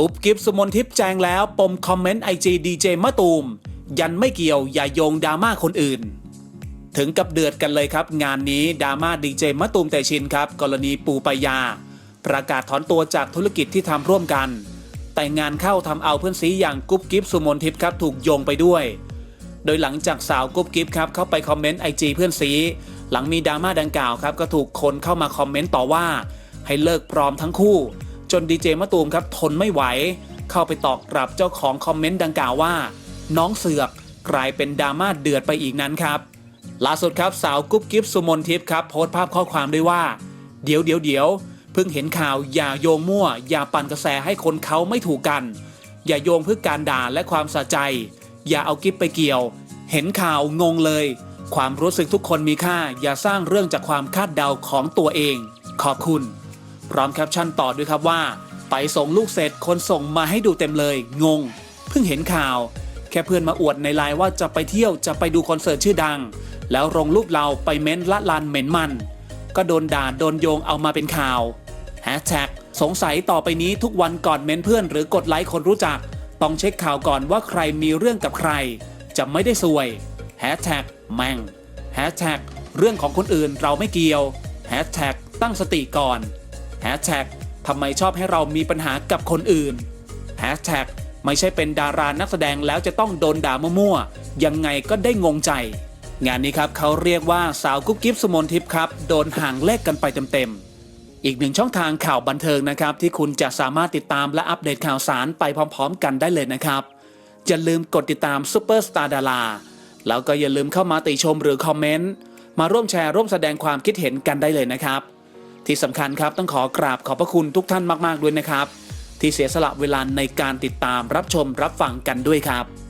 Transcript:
กุ๊บกิฟสุมนทิพย์แจงแล้วปมคอมเมนต์ไอจีดีเจมะตูม ยันไม่เกี่ยวอย่าโยงดราม่าคนอื่น ถึงกับเดือดกันเลยครับ งานนี้ดราม่าดีเจมะตูมแต่ชินครับ กรณีปูปายา ประกาศถอนตัวจากธุรกิจที่ทำร่วมกัน แต่งานเข้าทำเอาเพื่อนซีอย่างกุ๊บกิฟสุมนทิพย์ครับถูกโยงไปด้วย โดยหลังจากสาวกุ๊บกิ๊บครับเข้าไปคอมเมนต์ไอจีเพื่อนซีหลังมีดราม่าดังกล่าวครับก็ถูกคนเข้ามาคอมเมนต์ต่อว่า ให้เลิกพร้อมทั้งคู่ จนดีเจมะตูมครับทนไม่ไหว เข้าไปตอบกลับเจ้าของคอมเมนต์ดังกล่าวว่า น้องเสือกกลายเป็นดราม่าเดือดไปอีกนั้นครับล่าสุดครับสาวกุ๊บกิ๊บสุมนทิพย์ครับโพสต์ภาพข้อความด้วยว่า เดี๋ยวเดี๋ยวเดี๋ยวเพิ่งเห็นข่าวอย่าโยงมั่ว อย่าปั่นกระแสให้คนเขาไม่ถูกกัน อย่าโยงเพื่อการด่าและความสะใจ อย่าเอากิ๊บไปเกี่ยว เห็นข่าวงงเลย ความรู้สึกทุกคนมีค่า อย่าสร้างเรื่องจากความคาดเดาของตัวเอง ขอบคุณ พร้อมแคปชั่นต่อด้วยครับว่า ไปส่งลูกเสร็จคนส่งมาให้ดูเต็มเลย งง เพิ่งเห็นข่าว แค่เพื่อนมาอวดในไลน์ว่าจะไปเที่ยวจะไปดูคอนเสิร์ตชื่อดัง แล้วลงรูปเราไปเม้นละลานเหม็นมัน ก็โดนด่าโดนโยงเอามาเป็นข่าวแฮชแท็กสงสัยต่อไปนี้ทุกวันก่อนเม้นเพื่อนหรือกดไลค์คนรู้จัก ต้องเช็คข่าวก่อนว่าใครมีเรื่องกับใคร จะไม่ได้ซวยแฮชแท็กแม่งแฮชแท็กเรื่องของคนอื่นเราไม่เกี่ยวแฮชแท็กตั้งสติก่อน แฮชแท็กทำไมชอบให้เรามีปัญหากับคนอื่นแฮชแท็กไม่ใช่เป็นดารานักแสดงแล้วจะต้องโดนด่ามั่วๆ ยังไงก็ได้งงใจ งานนี้ครับเขาเรียกว่าสาวกุ๊บกิ๊บสมนทิพย์ครับ โดนห่างเลขกันไปเต็มๆ อีกหนึ่งช่องทางข่าวบันเทิงนะครับ ที่คุณจะสามารถติดตามและอัปเดตข่าวสารไปพร้อมๆ กันได้เลยนะครับ อย่าลืมกดติดตามซูเปอร์สตาร์ดาราแล้วก็อย่าลืมเข้ามาติชมหรือคอมเมนต์มาร่วมแชร์ร่วมแสดงความคิดเห็นกันได้เลยนะครับ ที่สำคัญครับต้องขอกราบขอบพระคุณทุกท่านมาก ๆ ด้วยนะครับ ที่เสียสละเวลาในการติดตามรับชมรับฟังกันด้วยครับ